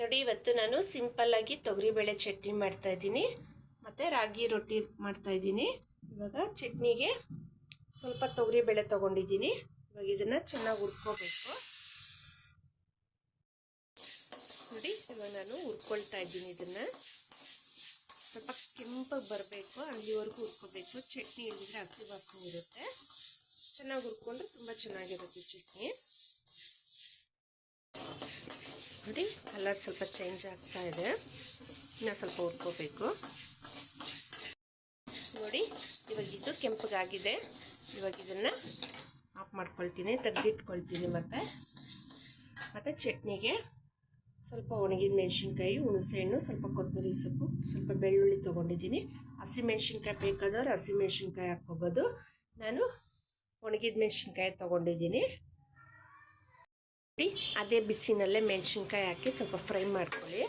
ನೋಡಿ, ಇವತ್ತು ನಾನು ಸಿಂಪಲ್ಲಾಗಿ ತೊಗರಿಬೇಳೆ ಚಟ್ನಿ ಮಾಡ್ತಾ ಇದ್ದೀನಿ. ಮತ್ತು ರಾಗಿ ರೊಟ್ಟಿ ಮಾಡ್ತಾ ಇದ್ದೀನಿ. ಇವಾಗ ಚಟ್ನಿಗೆ ಸ್ವಲ್ಪ ತೊಗರಿಬೇಳೆ ತೊಗೊಂಡಿದ್ದೀನಿ. ಇವಾಗ ಇದನ್ನು ಚೆನ್ನಾಗಿ ಹುರ್ಕೋಬೇಕು. ನೋಡಿ, ಇವಾಗ ನಾನು ಹುರ್ಕೊಳ್ತಾ ಇದ್ದೀನಿ ಇದನ್ನು. ಸ್ವಲ್ಪ ಕೆಂಪಾಗಿ ಬರಬೇಕು ಅಲ್ಲಿವರೆಗೂ ಹುರ್ಕೋಬೇಕು. ಚಟ್ನಿ ಇಲ್ಲಿದ್ರೆ ಹಸಿ ವಾಸನೆ ಇರುತ್ತೆ. ಚೆನ್ನಾಗಿ ಹುರ್ಕೊಂಡ್ರೆ ತುಂಬ ಚೆನ್ನಾಗಿರುತ್ತೆ ಚಟ್ನಿ. ನೋಡಿ ಕಲರ್ ಸ್ವಲ್ಪ ಚೇಂಜ್ ಆಗ್ತಾ ಇದೆ. ಇನ್ನೂ ಸ್ವಲ್ಪ ಹುರ್ಕೋಬೇಕು. ನೋಡಿ, ಇವಾಗ ಕೆಂಪಗಾಗಿದೆ. ಇವಾಗ ಇದನ್ನು ಆಫ್ ಮಾಡ್ಕೊಳ್ತೀನಿ, ತೆಗೆದಿಟ್ಕೊಳ್ತೀನಿ ಮತ್ತು. ಮತ್ತು ಚಟ್ನಿಗೆ ಸ್ವಲ್ಪ ಒಣಗಿದ ಮೆಣಸಿನ್ಕಾಯಿ, ಹುಣಸೆಹಣ್ಣು, ಸ್ವಲ್ಪ ಕೊತ್ತಂಬರಿ ಸೊಪ್ಪು, ಸ್ವಲ್ಪ ಬೆಳ್ಳುಳ್ಳಿ ತೊಗೊಂಡಿದ್ದೀನಿ. ಹಸಿಮೆಣ್ಸಿನ್ಕಾಯಿ ಬೇಕಾದವ್ರು ಹಸಿಮೆಣ್ಸಿನ್ಕಾಯಿ ಹಾಕ್ಕೋಬೋದು. ನಾನು ಒಣಗಿದ ಮೆಣಸಿನ್ಕಾಯಿ ತೊಗೊಂಡಿದ್ದೀನಿ. ಅದೇ ಬಿಸಿನಲ್ಲೇ ಮೆಣಸಿನ್ಕಾಯಿ ಹಾಕಿ ಸ್ವಲ್ಪ ಫ್ರೈ ಮಾಡ್ಕೊಳ್ಳಿ.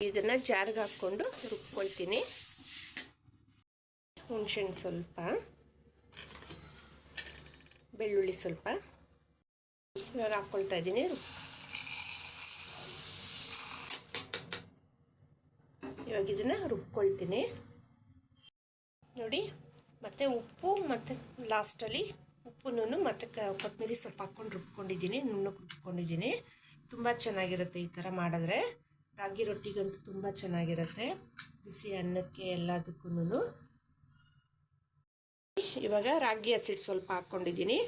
ಇದನ್ನು ಜಾರ್ಗೆ ಹಾಕ್ಕೊಂಡು ರುಬ್ಕೊಳ್ತೀನಿ. ಹುಣಸೆಹಣ್ಣು ಸ್ವಲ್ಪ, ಬೆಳ್ಳುಳ್ಳಿ ಸ್ವಲ್ಪ. ಇವಾಗ ಹಾಕ್ಕೊಳ್ತಾ ಇದ್ದೀನಿ. ಇವಾಗ ಇದನ್ನು ರುಬ್ಕೊಳ್ತೀನಿ. ನೋಡಿ ಮತ್ತು ಉಪ್ಪು ಮತ್ತು ಲಾಸ್ಟಲ್ಲಿ ಉಪ್ಪುನೂ ಮತ್ತು ಕ ಕೊತ್ತಂಬರಿ ಸೊಪ್ಪು ಹಾಕ್ಕೊಂಡು ರುಬ್ಕೊಂಡಿದ್ದೀನಿ ನುಣ್ಣಕ್ಕೆ ರುಬ್ಕೊಂಡಿದ್ದೀನಿ. ತುಂಬ ಚೆನ್ನಾಗಿರುತ್ತೆ ಈ ಥರ ಮಾಡಿದ್ರೆ. ರಾಗಿ ರೊಟ್ಟಿಗಂತೂ ತುಂಬ ಚೆನ್ನಾಗಿರುತ್ತೆ. ಬಿಸಿ ಅನ್ನಕ್ಕೆ ಎಲ್ಲದಕ್ಕೂ ಇವಾಗ ರಾಗಿ ಹಸಿಟ್ಟು ಸ್ವಲ್ಪ ಹಾಕ್ಕೊಂಡಿದ್ದೀನಿ.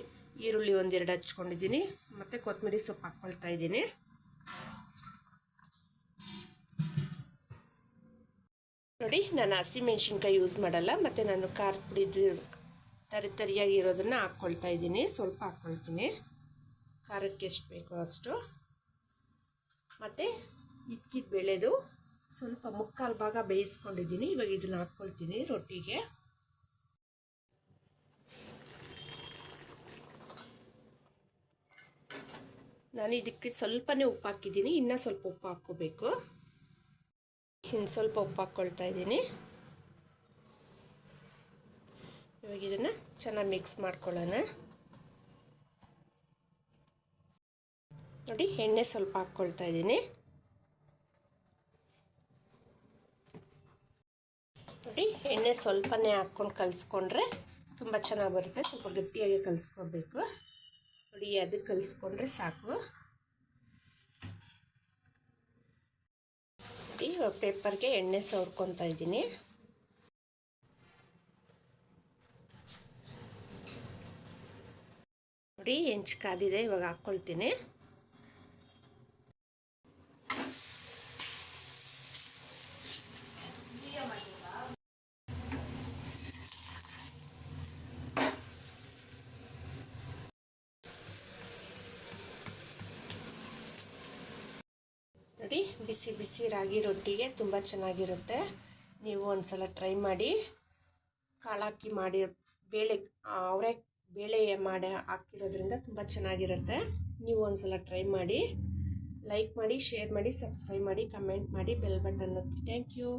ಈರುಳ್ಳಿ ಒಂದೆರಡು ಹಚ್ಕೊಂಡಿದ್ದೀನಿ. ಮತ್ತು ಕೊತ್ತಂಬರಿ ಸೊಪ್ಪು ಹಾಕ್ಕೊಳ್ತಾ ಇದ್ದೀನಿ. ನೋಡಿ, ನಾನು ಹಸಿಮೆಣ್ಸಿನ್ಕಾಯಿ ಯೂಸ್ ಮಾಡಲ್ಲ, ಮತ್ತು ನಾನು ಖಾರ ಪುಡಿದು ತರಿ ತರಿಯಾಗಿ ಇರೋದನ್ನು ಹಾಕ್ಕೊಳ್ತಾ ಇದ್ದೀನಿ, ಸ್ವಲ್ಪ ಹಾಕ್ಕೊಳ್ತೀನಿ. ಖಾರಕ್ಕೆ ಎಷ್ಟು ಬೇಕೋ ಅಷ್ಟು. ಮತ್ತು ಇಕ್ಕಿದ ಬೆಳೆದು ಸ್ವಲ್ಪ ಮುಕ್ಕಾಲು ಭಾಗ ಬೇಯಿಸ್ಕೊಂಡಿದ್ದೀನಿ, ಇವಾಗ ಇದನ್ನು ಹಾಕ್ಕೊಳ್ತೀನಿ ರೊಟ್ಟಿಗೆ. ನಾನು ಇದಕ್ಕೆ ಸ್ವಲ್ಪನೇ ಉಪ್ಪು ಹಾಕಿದ್ದೀನಿ, ಇನ್ನೂ ಸ್ವಲ್ಪ ಉಪ್ಪು ಹಾಕ್ಕೋಬೇಕು. ಇನ್ನು ಸ್ವಲ್ಪ ಉಪ್ಪು ಹಾಕ್ಕೊಳ್ತಾ ಇದ್ದೀನಿ. ಇವಾಗ ಇದನ್ನು ಚೆನ್ನಾಗಿ ಮಿಕ್ಸ್ ಮಾಡ್ಕೊಳ್ಳೋಣ. ನೋಡಿ, ಎಣ್ಣೆ ಸ್ವಲ್ಪ ಹಾಕ್ಕೊಳ್ತಾ ಇದ್ದೀನಿ. ನೋಡಿ, ಎಣ್ಣೆ ಸ್ವಲ್ಪನೇ ಹಾಕ್ಕೊಂಡು ಕಲಿಸ್ಕೊಂಡ್ರೆ ತುಂಬ ಚೆನ್ನಾಗಿ ಬರುತ್ತೆ, ಸ್ವಲ್ಪ ಗಟ್ಟಿಯಾಗಿ ಕಲಿಸ್ಕೋಬೇಕು ನೋಡಿ, ಅದಕ್ಕೆ ಕಲಿಸ್ಕೊಂಡ್ರೆ ಸಾಕು ಇವಾಗ ಪೇಪರ್ಗೆ ಎಣ್ಣೆ ಸವರ್ಕೊತಾ ಇದ್ದೀನಿ. ನೋಡಿ ಹೆಂಚು ಕಾದಿದೆ ಇವಾಗ ಹಾಕ್ಕೊಳ್ತೀನಿ ನೋಡಿ ಬಿಸಿ ಬಿಸಿ ರಾಗಿ ರೊಟ್ಟಿಗೆ ತುಂಬ ಚೆನ್ನಾಗಿರುತ್ತೆ. ನೀವು ಒಂದು ಸಲ ಟ್ರೈ ಮಾಡಿ. ಕಾಳಾಕಿ ಮಾಡಿ ಬೇಳೆ ಅವರೆ ಬೇಳೆ ಮಾಡಿ ಹಾಕಿರೋದ್ರಿಂದ ತುಂಬ ಚೆನ್ನಾಗಿರುತ್ತೆ. ನೀವು ಒಂದು ಸಲ ಟ್ರೈ ಮಾಡಿ. ಲೈಕ್ ಮಾಡಿ, ಶೇರ್ ಮಾಡಿ, ಸಬ್ಸ್ಕ್ರೈಬ್ ಮಾಡಿ, ಕಮೆಂಟ್ ಮಾಡಿ, ಬೆಲ್ ಬಟನ್ ಒತ್ತಿ. Thank you.